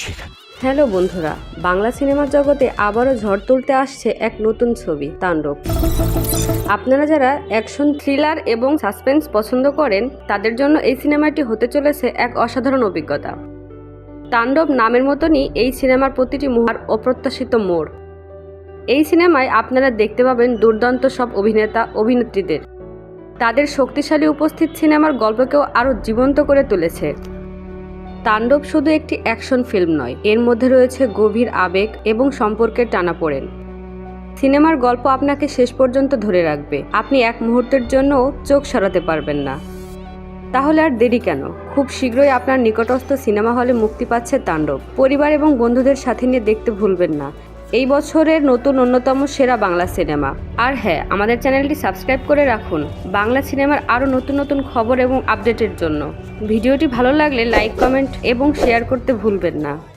সেখানে। হ্যালো বন্ধুরা, বাংলা সিনেমার জগতে আবারও ঝড় তুলতে আসছে এক নতুন ছবি, তাণ্ডব। আপনারা যারা অ্যাকশন, থ্রিলার এবং সাসপেন্স পছন্দ করেন, তাদের জন্য এই সিনেমাটি হতে চলেছে এক অসাধারণ অভিজ্ঞতা। তাণ্ডব নামের মতনই এই সিনেমার প্রতিটি মুহার অপ্রত্যাশিত মোড়। এই সিনেমায় আপনারা দেখতে পাবেন দুর্দান্ত সব অভিনেতা, অভিনেত্রীদের। তাদের শক্তিশালী উপস্থিত সিনেমার গল্পকেও আরও জীবন্ত করে তুলেছে। তাণ্ডব শুধু একটি অ্যাকশন ফিল্ম নয়, এর মধ্যে রয়েছে গভীর আবেগ এবং সম্পর্কের টানাপোড়েন সিনেমার গল্প আপনাকে শেষ পর্যন্ত ধরে রাখবে। আপনি এক মুহূর্তের জন্য চোখ সরাতে পারবেন না। তাহলে আর দেরি কেন? খুব শীঘ্রই আপনার নিকটস্থ সিনেমা হলে মুক্তি পাচ্ছে তাণ্ডব। পরিবার এবং বন্ধুদের সাথে নিয়ে দেখতে ভুলবেন না। এই বছরের নতুন অন্যতম সেরা বাংলা সিনেমা। আর হ্যাঁ আমাদের চ্যানেলটি সাবস্ক্রাইব করে রাখুন বাংলা সিনেমার আরও নতুন নতুন খবর এবং আপডেটের জন্য। ভিডিওটি ভালো লাগলে লাইক, কমেন্ট এবং শেয়ার করতে ভুলবেন না।